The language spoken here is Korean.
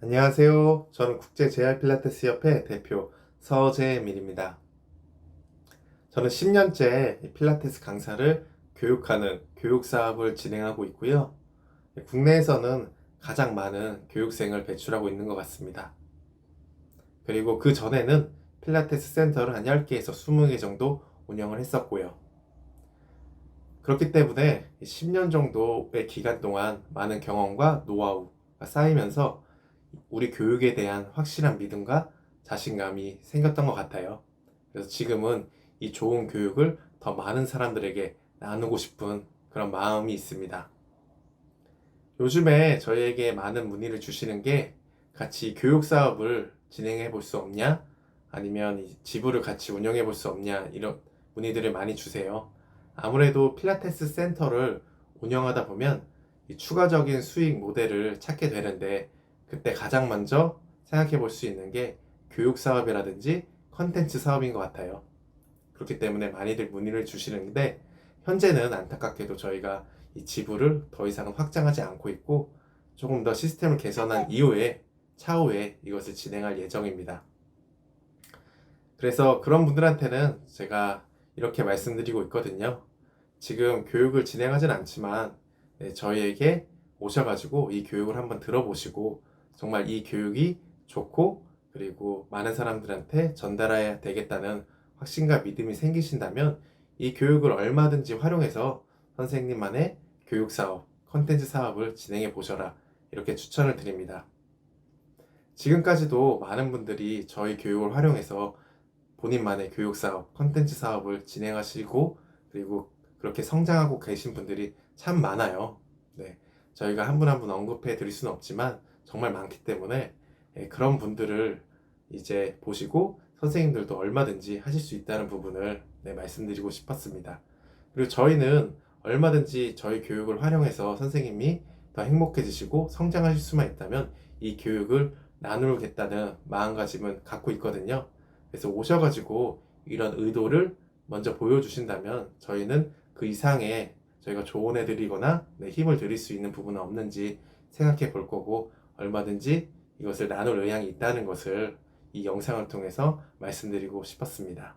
안녕하세요. 저는 국제 JR 필라테스 협회 대표 서재민입니다. 저는 10년째 이 필라테스 강사를 교육하는 교육 사업을 진행하고 있고요. 국내에서는 가장 많은 교육생을 배출하고 있는 것 같습니다. 그리고 그 전에는 필라테스 센터를 한 10개에서 20개 정도 운영을 했었고요. 그렇기 때문에 10년 정도의 기간 동안 많은 경험과 노하우가 쌓이면서 우리 교육에 대한 확실한 믿음과 자신감이 생겼던 것 같아요. 그래서 지금은 이 좋은 교육을 더 많은 사람들에게 나누고 싶은 그런 마음이 있습니다. 요즘에 저희에게 많은 문의를 주시는 게 같이 교육 사업을 진행해 볼 수 없냐? 아니면 이 지부를 같이 운영해 볼 수 없냐? 이런 문의들을 많이 주세요. 아무래도 필라테스 센터를 운영하다 보면 이 추가적인 수익 모델을 찾게 되는데 그때 가장 먼저 생각해 볼 수 있는 게 교육 사업이라든지 컨텐츠 사업인 것 같아요. 그렇기 때문에 많이들 문의를 주시는데 현재는 안타깝게도 저희가 이 지부를 더 이상은 확장하지 않고 있고 조금 더 시스템을 개선한 이후에 차후에 이것을 진행할 예정입니다. 그래서 그런 분들한테는 제가 이렇게 말씀드리고 있거든요. 지금 교육을 진행하진 않지만 네, 저희에게 오셔가지고 이 교육을 한번 들어보시고 정말 이 교육이 좋고 그리고 많은 사람들한테 전달해야 되겠다는 확신과 믿음이 생기신다면 이 교육을 얼마든지 활용해서 선생님만의 교육 사업, 컨텐츠 사업을 진행해 보셔라. 이렇게 추천을 드립니다. 지금까지도 많은 분들이 저희 교육을 활용해서 본인만의 교육 사업, 컨텐츠 사업을 진행하시고 그리고 그렇게 성장하고 계신 분들이 참 많아요. 네. 저희가 한 분 한 분 언급해 드릴 수는 없지만 정말 많기 때문에 예, 그런 분들을 이제 보시고 선생님들도 얼마든지 하실 수 있다는 부분을 네, 말씀드리고 싶었습니다. 그리고 저희는 얼마든지 저희 교육을 활용해서 선생님이 더 행복해지시고 성장하실 수만 있다면 이 교육을 나누겠다는 마음가짐은 갖고 있거든요. 그래서 오셔가지고 이런 의도를 먼저 보여주신다면 저희는 그 이상의 저희가 조언해 드리거나 네, 힘을 드릴 수 있는 부분은 없는지 생각해 볼 거고 얼마든지 이것을 나눌 의향이 있다는 것을 이 영상을 통해서 말씀드리고 싶었습니다.